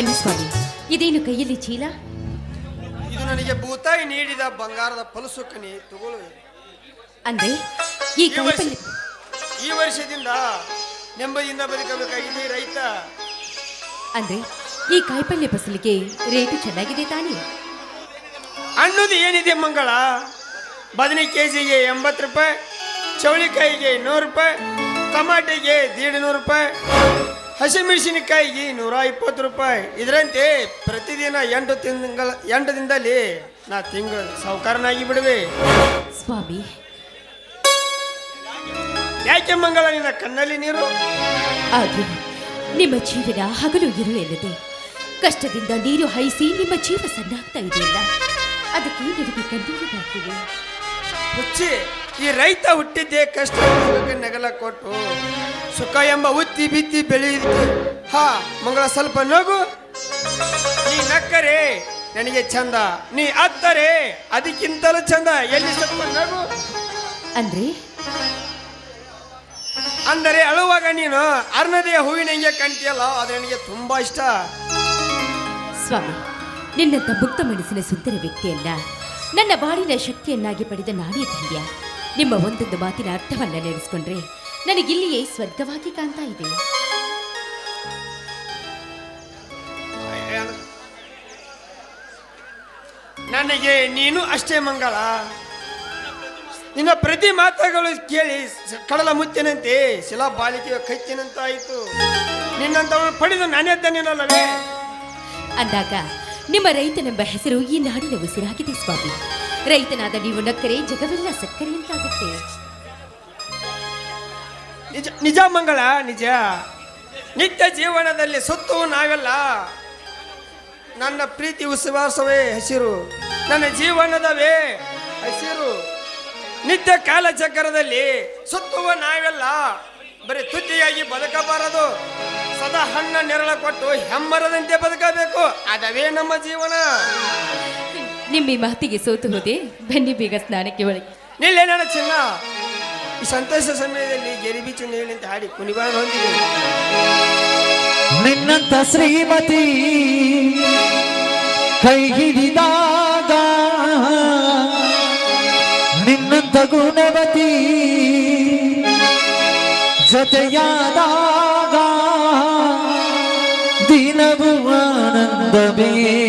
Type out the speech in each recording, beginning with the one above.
ಬನ್ನಿ ಸ್ವಾಮಿ. ಇದೇನು ಕೈಯಲ್ಲಿ ಚೀಲ? ಇದು ನನಗೆ ಭೂತಾಯಿ ನೀಡಿದ ಬಂಗಾರದ ಫಲಸು ಕಣಿ ಅಂದ್ರೆ ಈ ಈ ವರ್ಷ ಈ ವರ್ಷದಿಂದ ನೆಮ್ಮದಿಯಿಂದ ಬದುಕಬೇಕಾಗಿದೆ ರೈತ. ಅಂದ್ರೆ ಈ ಕಾಯಿಪಲ್ಯ ಫಸಲಿಗೆ ರೇಟು ಚೆನ್ನಾಗಿದೆ ತಾನೇ? ಹಣ್ಣುದು ಏನಿದೆ ಮಂಗಳ? ಬದನೆ ಕೆ ಜಿಗೆ ಎಂಬತ್ತು ರೂಪಾಯಿ ಚೌಳಿಕಾಯಿಗೆ ನೂರು ರೂಪಾಯಿ ಟಮಾಟೆಗೆ ದೀಡ್ ನೂರು ರೂಪಾಯಿ ಹಸಿಮೆಣಸಿನಕಾಯಿಗೆ ನೂರ ಇಪ್ಪತ್ತು ರೂಪಾಯಿ. ಇದರಂತೆ ಪ್ರತಿದಿನ ಎಂಟು ತಿಂಗಳ ಎಂಟು ದಿನದಲ್ಲಿ ನಾ ತಿಂಗಳ ಸಾವುಕಾರನಾಗಿ ಬಿಡುವೆ. ಸ್ವಾಮಿ. ಯಾಕೆ ಮಂಗಳ ನಿನ್ನ ಕಣ್ಣಲ್ಲಿ ನೀರು? ಅದು ನಿಮ್ಮ ಜೀವನ ಹಗಲು ಇರು ಎನ್ನದೆ. ಕಷ್ಟದಿಂದ ನೀರು ಹಾಯಿಸಿ ನಿಮ್ಮ ಜೀವ ಸಣ್ಣಾಗ್ತಾ ಇದೆಯಲ್ಲ? ಅದಕ್ಕೆ ನಿನಗೆ ಕಣ್ಣೀರು ಬರ್ತೀವಿ ಹುಚ್ಚಿ ಈ ರೈತ ಹುಟ್ಟಿದ್ದೇ ಕಷ್ಟ ನೆಗಲ ಕೊಟ್ಟು ಸುಖ ಎಂಬ ಉತ್ತಿ ಬಿತ್ತಿ ಬೆಳೆಯುತ್ತೆ. ಹಾ ಮಂಗಳ ಸ್ವಲ್ಪ ನಗು. ನೀ ನಕ್ಕರೆ ನನಗೆ ಚಂದ. ನೀ ಅತ್ತರೆ ಅದಕ್ಕಿಂತಲೂ ಚಂದ. ಎಲ್ಲಿ ಸ್ವಲ್ಪ ನಗು. ಅಂದ್ರೆ? ಅಂದರೆ ಅಳುವಾಗ ನೀನು ಅರ್ಣದೆಯ ಹೂವಿನಂಗೆ ಕಾಣ್ತೀಯಲ್ಲ ಅದು ನನಗೆ ತುಂಬಾ ಇಷ್ಟ. ಸ್ವಾಮಿ ನಿನ್ನಂತ ಮುಕ್ತ ಮನಸ್ಸಿನ ಸುಂದರ ವ್ಯಕ್ತಿಯನ್ನ ನನ್ನ ಬಾಳಿನ ಶಕ್ತಿಯನ್ನಾಗಿ ಪಡೆದ ನಾನೇ ಧನ್ಯ. ನಿಮ್ಮ ಒಂದೊಂದು ಮಾತಿನ ಅರ್ಥವನ್ನ ನೆನೆಸ್ಕೊಂಡ್ರೆ ನನಗಿಲ್ಲಿಯೇ ಸ್ವರ್ಗವಾಗಿ ಕಾಣ್ತಾ ಇದೆ. ನನಗೆ ನೀನು ಅಷ್ಟೇ ಮಂಗಳ. ನಿನ್ನ ಪ್ರತಿ ಮಾತುಗಳು ಕೇಳಿ ಕಡಲ ಮುತ್ತಿನಂತೆ ಶಿಲಾ ಬಾಲಿಕೆಯ ಕಚ್ಚಿನಂತಾಯಿತು ನಿನ್ನಂತವನು ಪಡೆದು ನಾನೇ ಅಂದಾಗ ನಿಮ್ಮ ರೈತನೆಂಬ ಹೆಸರು ಈ ನಾಡಿನ ಉಸಿರಾಗಿದೆ ಸ್ವಾಮಿ. ರೈತನಾದ ನೀವು ನಕ್ಕರೆ, ಜಗವೆಲ್ಲ ಸಕ್ಕರೆ ಅಂತಾಗುತ್ತೆ. ನಿಜ ನಿಜ ಮಂಗಳ, ನಿಜ. ನಿತ್ಯ ಜೀವನದಲ್ಲಿ ಸುತ್ತು ನಾವೆಲ್ಲ. ನನ್ನ ಪ್ರೀತಿ ವಿಶ್ವಾಸವೇ ಹಸಿರು. ನನ್ನ ಜೀವನದವೇ ಹಸಿರು. ನಿತ್ಯ ಕಾಲಚಕ್ರದಲ್ಲಿ ಸುತ್ತುವ ನಾವೆಲ್ಲ. ಬರೀ ತುತ್ತಿಯಾಗಿ ಬದುಕಬಾರದು. ಸದಾ ಹಣ್ಣ ನೆರಳ ಕೊಟ್ಟು ಹೆಮ್ಮರದಂತೆ ಬದುಕಬೇಕು. ಅದವೇ ನಮ್ಮ ಜೀವನ. ನಿಮ್ಮ ಈ ಮಾತಿಗೆ ಸೋತು ಹೋದೆ. ಬನ್ನಿ ಬೇಗ ಸ್ನಾನಕ್ಕೆ ಒಳಗೆ ನಿಲ್ಲೇ ನನ್ನ ಚಿನ್ನ. ಈ ಸಂತೋಷ ಸಮಯದಲ್ಲಿ ಗೆರಿಬಿಚ್ಚು ನೀಳಿಂತ ಹಾಡಿ ಕುಣಿಬಾರ ಹೊಂದಿದೆ. ನಿನ್ನಂತ ಶ್ರೀಮತಿ ಕೈ ಹಿಡಿದಾಗ ನಿನ್ನಂತ ಗುಣವತಿ ಜತೆಯಾದಾಗ ದಿನವೂ ಆನಂದವೇ.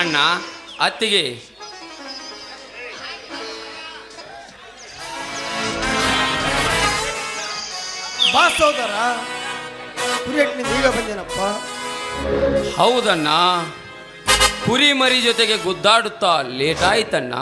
ಅಣ್ಣ ಅತ್ತಿಗೆ. ಬಾ ಸೋದರ ಕುರಿಯಟ್ನಿಂದ ಈಗ ಬಂದೇನಪ್ಪ? ಹೌದಣ್ಣ ಕುರಿ ಮರಿ ಜೊತೆಗೆ ಗುದ್ದಾಡುತ್ತಾ ಲೇಟ್ ಆಯ್ತಣ್ಣ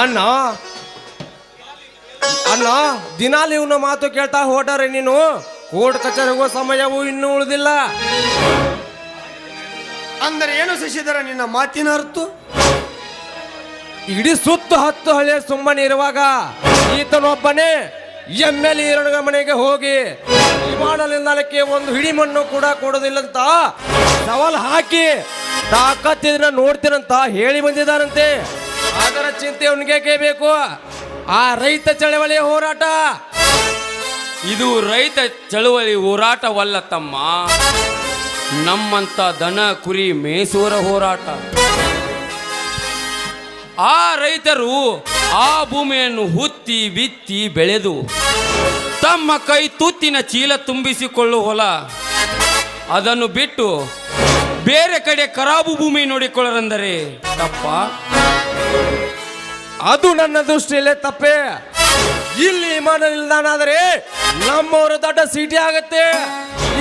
ಅಣ್ಣ. ಅಣ್ಣ ದಿನಾಲು ಇವನ ಮಾತು ಕೇಳ್ತಾ ಹೋಟಾರೆ ನೀನು? ಕೋರ್ಟ್ ಕಚೇರಿ ಹೋಗೋ ಸಮಯವೂ ಇನ್ನೂ ಉಳಿದಿಲ್ಲ. ಅಂದರೆ ಏನು ಶಶಿಧರ ನಿನ್ನ ಮಾತಿನ ಅರ್ಥ? ಇಡೀ ಸುತ್ತು ಹತ್ತು ಹಳೆ ಸುಮ್ಮನೆ ಇರುವಾಗ ಈತನೊಬ್ಬನೇ ಎಂ ಎಲ್ ಎರಡು ಮನೆಗೆ ಹೋಗಿ ವಿಮಾನ ನಿಲ್ದಾಣಕ್ಕೆ ಒಂದು ಹಿಡಿ ಮಣ್ಣು ಕೂಡ ಕೊಡೋದಿಲ್ಲಂತ ಸವಾಲ್ ಹಾಕಿ ತಾಕತ್ತಿದ್ರೆ ನೋಡ್ತೀನಂತ ಹೇಳಿ ಬಂದಿದ್ದಾನಂತೆ. ಅದರ ಚಿಂತೆ ಅವನಿಗೆ ಬೇಕು. ಆ ರೈತ ಚಳವಳಿಯ ಹೋರಾಟ. ಇದು ರೈತ ಚಳುವಳಿ ಹೋರಾಟವಲ್ಲ ತಮ್ಮ. ನಮ್ಮಂತ ದನ, ಕುರಿ, ಮೇಸೂರ ಹೋರಾಟ. ಆ ರೈತರು ಆ ಭೂಮಿಯನ್ನು ಹುತ್ತಿ, ಬಿತ್ತಿ, ಬೆಳೆದು ತಮ್ಮ ಕೈ ತುತ್ತಿನ ಚೀಲ ತುಂಬಿಸಿಕೊಳ್ಳುವ ಹೊಲ. ಅದನ್ನು ಬಿಟ್ಟು ಬೇರೆ ಕಡೆ ಖರಾಬು ಭೂಮಿ ನೋಡಿಕೊಳ್ಳರೆಂದರೆ ತಪ್ಪ? ಅದು ನನ್ನ ದೃಷ್ಟಿಯಲ್ಲೇ ತಪ್ಪೆ. ಇಲ್ಲಿ ವಿಮಾನ ನಿಲ್ದಾಣ ಆದರೆ ನಮ್ಮವರು ದೊಡ್ಡ ಸಿಟಿ ಆಗತ್ತೆ.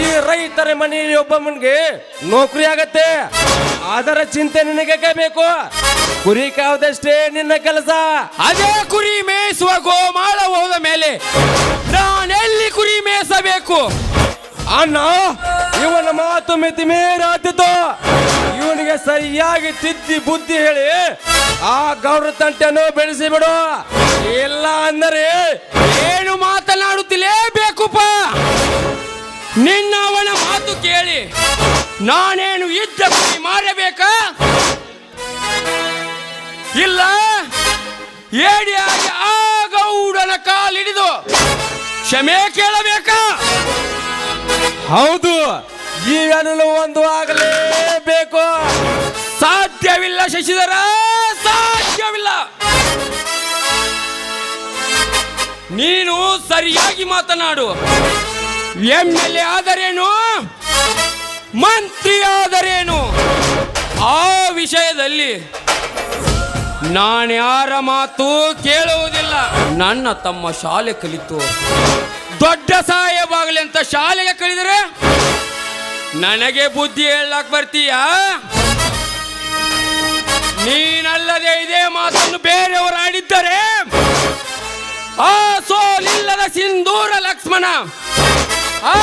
ಈ ರೈತರ ಮನೆಯಲ್ಲಿ ಒಬ್ಬ ಮನ್ಗೆ ನೌಕರಿ ಆಗತ್ತೆ. ಅದರ ಚಿಂತೆ ನಿನಗೆ ಬೇಕು ಕುರಿ ಕಾವದಷ್ಟೇ ನಿನ್ನ ಕೆಲಸ. ಅದೇ ಕುರಿ ಮೇಯಿಸುವ ಗೋಮಾಳ ಹೋದ ಮೇಲೆ ನಾನೆಲ್ಲಿ ಕುರಿ ಮೇಯಿಸಬೇಕು? ಅಣ್ಣ, ಇವನ ಮಾತು ಮಿತಿ ಮೇರಾತಿತ್ತು ಇವನಿಗೆ ಸರಿಯಾಗಿ ತಿದ್ದಿ ಬುದ್ಧಿ ಹೇಳಿ, ಆ ಗೌರ ತಂಟೆಯನ್ನು ಬೆಳೆಸಿ ಬಿಡು ಇಲ್ಲ ಅಂದರೆ ಏನು ಮಾತನಾಡುತ್ತಿಲೇಬೇಕುಪ್ಪ ನಿನ್ನ ಅವನ ಮಾತು ಕೇಳಿ ನಾನೇನು ಇದ್ದ ಕುರಿ ಮಾಡಬೇಕಾ ಇಲ್ಲ, ಏಡಿಯಾಗಿ ಆ ಗೌಡನ ಕಾಲಿಡಿದು ಕ್ಷಮೆ ಕೇಳಬೇಕಾ? ಹೌದು, ಈ ಒಂದು ಆಗಲೇಬೇಕು. ಸಾಧ್ಯವಿಲ್ಲ ಶಶಿಧರ, ಸಾಧ್ಯವಿಲ್ಲ. ನೀನು ಸರಿಯಾಗಿ ಮಾತನಾಡು. ಎಂ ಎಲ್ ಎ ಆದರೇನು? ಮಂತ್ರಿ ಆದರೇನು? ಆ ವಿಷಯದಲ್ಲಿ ನಾನು ಯಾರ ಮಾತು ಕೇಳುವುದಿಲ್ಲ. ನನ್ನ ತಮ್ಮ ಶಾಲೆ ಕಲಿತು. ದೊಡ್ಡ ಸಹಾಯವಾಗಲಿ ಅಂತ ಶಾಲೆಗೆ ಕಳಿದ್ರೆ ನನಗೆ ಬುದ್ಧಿ ಹೇಳಕ್ ಬರ್ತೀಯಾ? ನೀನಲ್ಲದೆ ಇದೇ ಮಾತನ್ನು ಬೇರೆಯವರು ಆಡಿದ್ದರೆ ಆ ಸೋಲಿಲ್ಲದ ಸಿಂಧೂರ ಲಕ್ಷ್ಮಣ, ಆ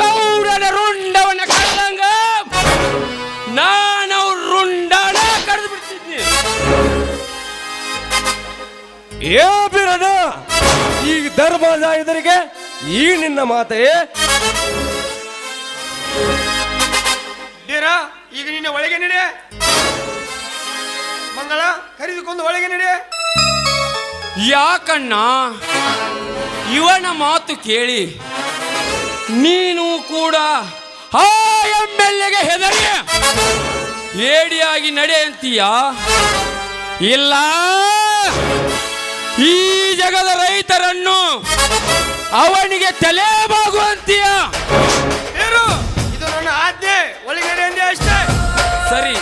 ಗೌಡನ ರುಂಡವನ ಕಳ್ಳಂಗ, ನಾನು ರುಂಡನ ಕರೆದು ಬಿಡ್ತಿದ್ನಿ ಏ ಬಿರದ ಈ ಧರ್ಮದ ಇದರಿಗೆ ಈ ನಿನ್ನ ಮಾತೆ? ಡೀರ ಈಗ ನಿನ್ನ ಒಳಗೆ ನಡೆ. ಮಂಗಳ ಕರೆದುಕೊಂಡು ಒಳಗೆ ನಡೆ. ಯಾಕಣ್ಣ ಇವನ ಮಾತು ಕೇಳಿ. ನೀನು ಕೂಡ ಆ ಹೆದರಿ. ಏಡಿಯಾಗಿ ನಡೆ ಅಂತೀಯ? ಇಲ್ಲ. ಈ ಜಗದ ರೈತರನ್ನು ಅವನಿಗೆ ತಲೆ ಬಾಗುವಂತೀಯ. ಡೀರು ಇದು ನನ್ನ ಆಜ್ಞೆ ಒಳಗೆ ನಡೆ ಅಂದೆ ಅಷ್ಟೇ. ಸರಿ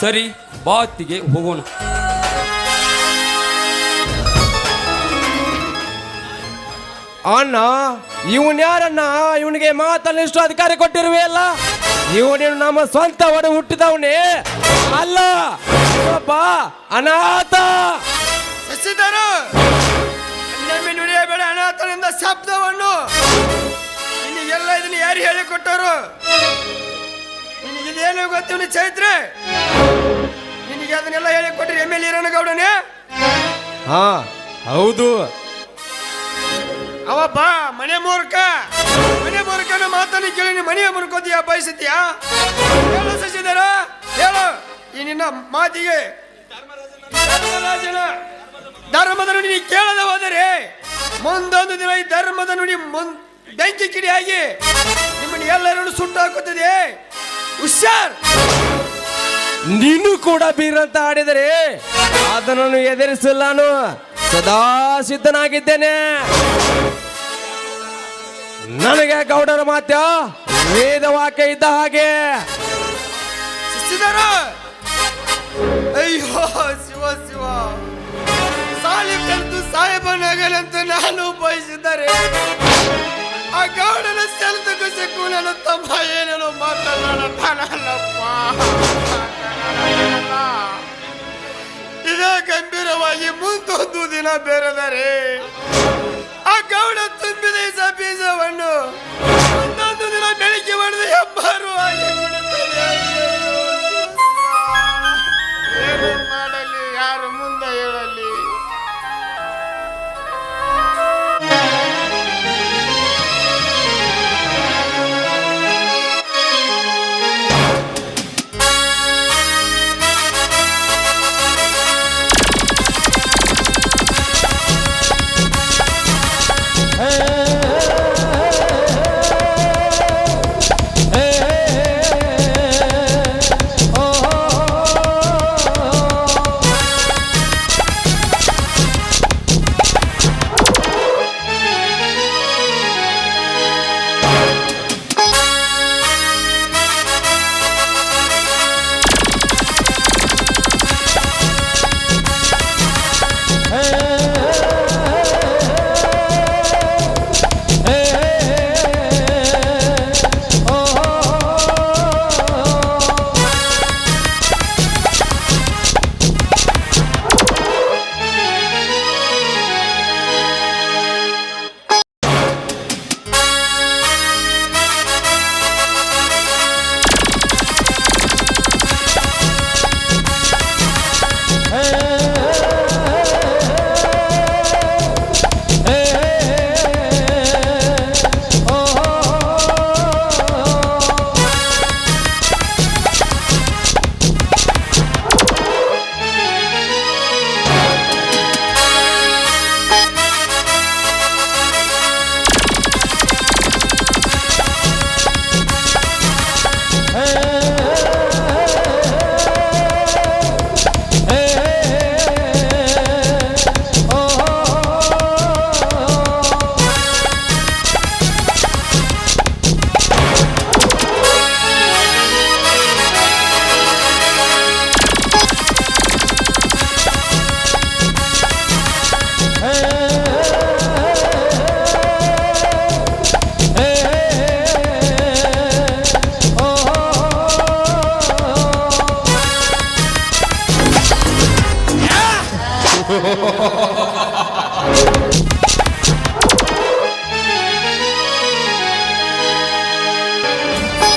ಸರಿ ಬಾತಿಗೆ ಹೋಗೋಣ. ಅಣ್ಣ ಇವನ್ ಯಾರಣ್ಣ? ಇವನಿಗೆ ಮಾತಲ್ಲಿಷ್ಟು ಅಧಿಕಾರ ಕೊಟ್ಟಿರುವೆ ಅಲ್ಲ? ಇವನು ನಮ್ಮ ಸ್ವಂತ ಒಡ ಹುಟ್ಟಿದವನೇ. ಅಲ್ಲ ಅನಾಥ. ಶಶಿಧರ ನೆಮ್ಮಿ ನುಡಿಯಬೇಡ ಅನಾಥನಿಂದ ಶಬ್ದವನ್ನು ನಿನಗೆಲ್ಲ ಇದನ್ನ ಯಾರು ಹೇಳಿಕೊಟ್ಟರು? ನಿನಗಿದೇನು ಗೊತ್ತಿಲ್ಲ ಚೈತ್ರ ನಿನಗೆ ಅದನ್ನೆಲ್ಲ ಹೇಳಿಕೊಟ್ರಿ ಎಂ ಎಲ್ ಇರಣಗೌಡನೆ ಹಾ ಹೌದು. ಅವ ಬಾ ಮನೆ ಮೂರ್ಕ ಮನೆ ಮೂರ್ಖನ ಮಾತನ್ನು ಕೇಳಿ ನೀನು ಮನೆಯ ಮುರ್ಕೋತೀಯ ಬಯಸುತ್ತೀಯಾ? ಹೇಳು ಸಸಿದಾರ ಹೇಳು. ಈ ನಿನ್ನ ಮಾತಿಗೆ ಧರ್ಮರಾಜನ ಧರ್ಮದ ನುಡಿ ಕೇಳದ ಹೋದರೆ ಮುಂದೊಂದು ದಿನ ಈ ಧರ್ಮದ ನುಡಿ ಮುಂದ್ ಬೆಂಕಿ ಕಿಡಿಯಾಗಿ ನಿಮ್ಮನ್ನು ಎಲ್ಲರನ್ನು ಸುಟ್ಟು ಹಾಕುತ್ತದೆ ಹುಷಾರ್! ನೀನು ಕೂಡ ಬೀರಂತ ಆಡಿದರೆ ಅದನ್ನು ಎದುರಿಸಲು ನಾನು. ಸದಾ ಸಿದ್ಧನಾಗಿದ್ದೇನೆ. ನನಗೆ ಗೌಡರ ಮಾತ್ಯ ವೇದ ವಾಕ್ಯ ಇದ್ದ ಹಾಗೆ. ಅಯ್ಯೋ, ಶಿವ ಶಿವ. ಸಾಲಿ ಕಲಿತು ಸಾಹೇಬನಾಗಲಂತ ನಾನು ಬಯಸಿದ್ದಾರೆ ಆ ಗೌಡನ ಸೆಲ್ದ ಕುಸಕ್ಕೂ ನನ್ನ ತಮ್ಮ ಏನೇನೋ ಮಾತನಾಡತಾನಲ್ಲಪ್ಪ ಇದೇ ಗಂಭೀರವಾಗಿ ಮುಂದೊಂದು ದಿನ ಬೇರೆದರೆ ಆ ಗೌಡ ತುಂಬಿದ ಬೀಜವನ್ನು ಮುಂದೊಂದು ದಿನ ಬೆಳಿಗ್ಗೆ ಮಾಡಿದ ಹೆಬ್ಬಾರು ಆಗಿ ಬಿಡುತ್ತದೆ.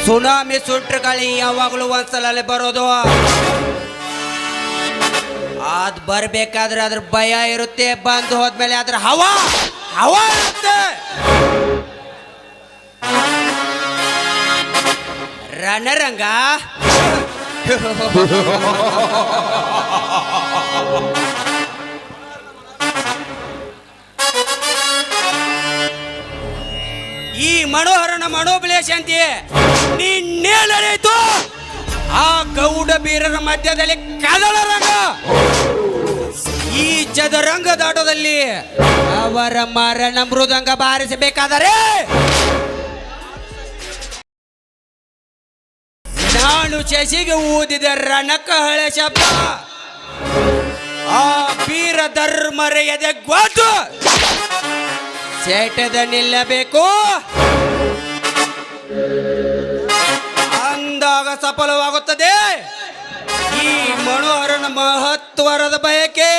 ಸುನಾಮಿ ಸುಟ್ಟ ಕಳಿ ಯಾವಾಗಲೂ ಒಂದ್ಸಲ ಬರೋದು. ಅದ್ ಬರ್ಬೇಕಾದ್ರೆ ಅದ್ರ ಭಯ ಇರುತ್ತೆ, ಬಂದು ಹೋದ್ಮೇಲೆ ಅದ್ರ ಹವಾ ಹವಾ ಇರುತ್ತೆ. ರಣರಂಗ. ಈ ಮನೋಹರನ ಮನೋಬಲೇಶ ಅಂತಿ ನಿನ್ನೇಳಾಯ್ತು ಆ ಗೌಡ ಬೀರರ ಮಧ್ಯದಲ್ಲಿ ಕದಳ ರಂಗ. ಈ ಚದರಂಗ ದಾಟದಲ್ಲಿ ಅವರ ಮರಣ ಮೃದಂಗ ಬಾರಿಸಬೇಕಾದರೆ ನಾನು ಶಶಿಗೆ ಊದಿದ ರಣಕ ಹಳೆ ಶಬ್ದ, ಆ ಬೀರ ಧರ್ಮರೆಯದೆ ಗೊತ್ತು. ಸೇಟದ ನಿಲ್ಲಬೇಕು. ಅಂದಾಗ ಸಫಲವಾಗುತ್ತದೆ. ಈ ಮನೋಹರನ ಮಹತ್ವರದ ಬಯಕೆ.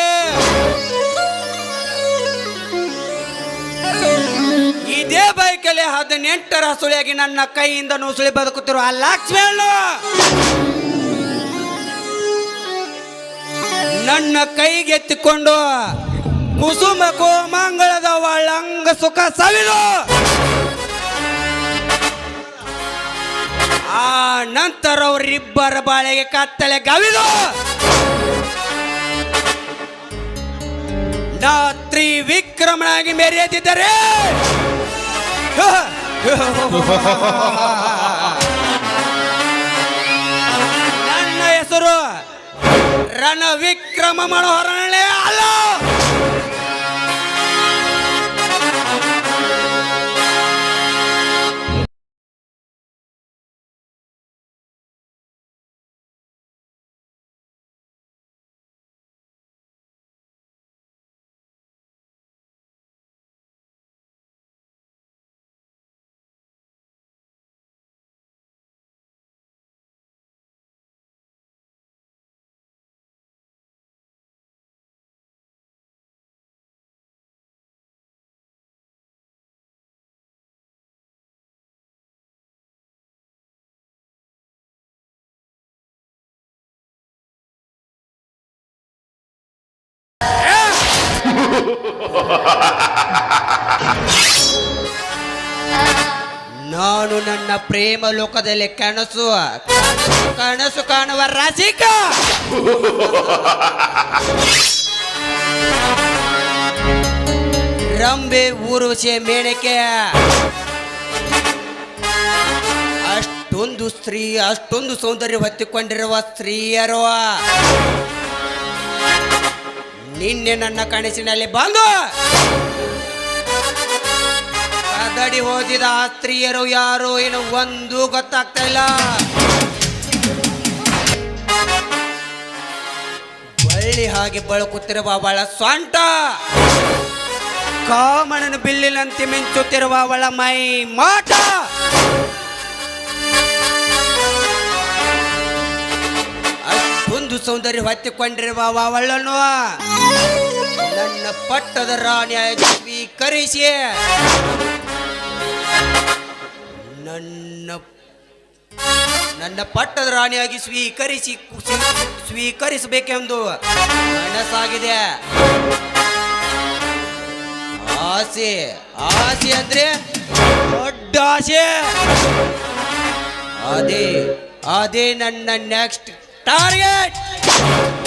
ಇದೇ ಬೈಕಲ್ಲಿ ಹದಿನೆಂಟರ ಸುಳಿಯಾಗಿ ನನ್ನ ಕೈಯಿಂದ ನುಸುಳಿ ಬದುಕುತ್ತಿರುವ ಆ ಲಕ್ಷ್ಮಿಯನ್ನು ನನ್ನ ಕೈಗೆತ್ತಿಕೊಂಡು ಕುಸುಮ ಕೋಮಂಗಳದ ಒಳಂಗ ಸುಖ ಸವಿದು. ಆ ನಂತರ ಅವರಿಬ್ಬರ ಬಾಳೆಗೆ ಕತ್ತಲೆ ಗವಿದು. ರಾತ್ರಿ ವಿಕ್ರಮನಾಗಿ ಮೆರೆಯದಿದ್ದರೆ. ನನ್ನ ಹೆಸರು ರಣ ವಿಕ್ರಮ ಅಲ್ಲ ನಾನು ನನ್ನ ಪ್ರೇಮ ಲೋಕದಲ್ಲಿ ಕನಸು ಕನಸು ಕಾಣುವ ರಸಿಕ ರಂಬೆ ಊರುಸೆ ಮೇಣಕ್ಕೆ ಅಷ್ಟೊಂದು ಸ್ತ್ರೀ, ಅಷ್ಟೊಂದು ಸೌಂದರ್ಯ ಹೊತ್ತಿಕೊಂಡಿರುವ ಸ್ತ್ರೀಯರು. ನಿನ್ನೆ ನನ್ನ ಕನಸಿನಲ್ಲಿ ಬಂದು ಕದಡಿ ಹೋದಿದ ಆ ಸ್ತ್ರೀಯರು ಯಾರು ಏನು ಒಂದು ಗೊತ್ತಾಗ್ತಾ ಇಲ್ಲ. ಬಳ್ಳಿ ಹಾಗೆ ಬಳಕುತ್ತಿರುವ ಅವಳ ಸ್ವಂಟ ಕಾಮಣನ ಬಿಲ್ಲಿನಂತೆ ಮಿಂಚುತ್ತಿರುವ ಅವಳ ಮೈ ಮಾಟ. ಸೌಂದರ್ಯ ಹೊತ್ತಿಕೊಂಡಿರುವ ಒಳ್ಳನು ನನ್ನ ಪಟ್ಟದ ರಾಣಿಯಾಗಿ ಸ್ವೀಕರಿಸಿ ನನ್ನ ನನ್ನ ಪಟ್ಟದ ರಾಣಿಯಾಗಿ ಸ್ವೀಕರಿಸಿ ಸ್ವೀ- ಸ್ವೀಕರಿಸಬೇಕೆಂದು ಮನಸ್ಸಾಗಿದೆ. ಆಸೆ ಆಸೆ ಅಂದ್ರೆ ದೊಡ್ಡ ಆಸೆ. ಅದೇ ಅದೇ ನನ್ನ ನೆಕ್ಸ್ಟ್ ಟಾರ್ಗೆಟ್ Thank you